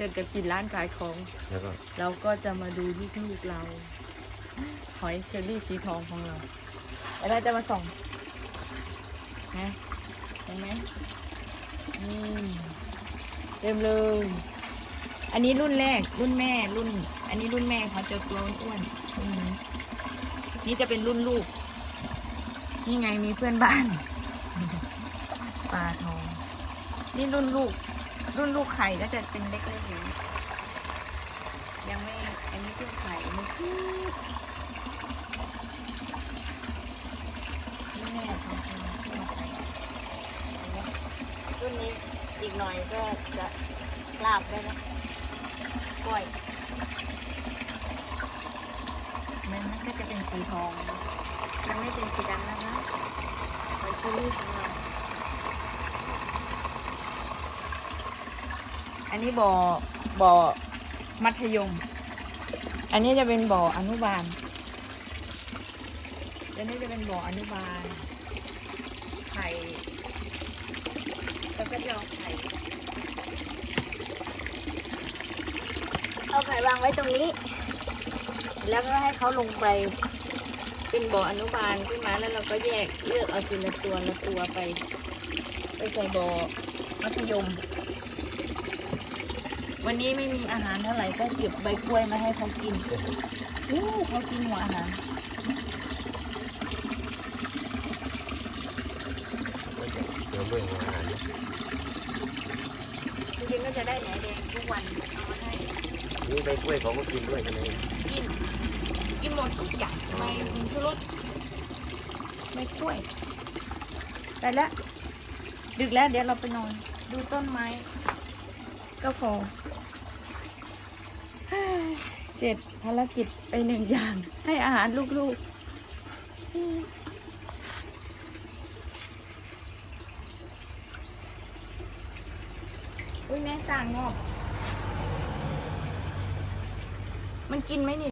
ร็จจะปิดร้านขายของ แล้วก็เราก็จะมาดูลูกๆเรา หอยเชอรี่สีทองของเราแล้วเราจะมาส่องนะเห็นไหมนี่เต็มเลยอันนี้รุ่นแรกรุ่นแม่รุ่น อันนี้รุ่นแม่เขาจะตัวอ้วนๆรุ่นนี้นี่จะเป็นรุ่นลูก นี่ไงมีเพื่อนบ้านปลาทอง นี่รุ่นลูก รุ่นลูกไข่ก็จะเป็นเล็กๆอย่างนี้ยังไม่ อันนี้เพิ่งไข่อันนี้คือนี่แม่เขาเป็นเพิ่งไข่เห็นไหมรุ่นนี้อีกหน่อยก็จะลาบได้แล้วกล้วยมันมันก็จะเป็นสีทอง มันไม่เป็นสีดำนะคะไวเชอรี่ของเรา อันนี้บ่อบ่อมัธยม อันนี้จะเป็นบ่ออนุบาล อันนี้จะเป็นบ่ออนุบาล ไข่แล้วก็จะเอาไข่ เอาไข่วางไว้ตรงนี้ แล้วก็ให้เขาลงไป เป็นบ่ออนุบาลขึ้นมาแล้วเราก็แยกเลือกเอาทีละตัวละตัวไป ไปใส่บ่อมัธยม วันนี้ไม่มีอาหารเท่าไหร่ก็เก็บใบกล้วยมาให้เขากินอู้เขากินหัวอาหารก็จะเสริมด้วยหัวอาหารนะจริงๆก็จะได้แหนแดงทุกวันเอามาให้นี่ใบกล้วยเขาก็กินด้วยใช่ไหมกินกินหมดทุกอย่างไม่มีชูรสไม่กล้วยไปแล้วดึกแล้วเดี๋ยวเราไปนอน ดูต้นไม้ก็พอเฮ้ย เสร็จภารกิจไปหนึ่งอย่าง ให้อาหารลูกๆอุ้ยแม่สั่งงอกมันกินไหมนี่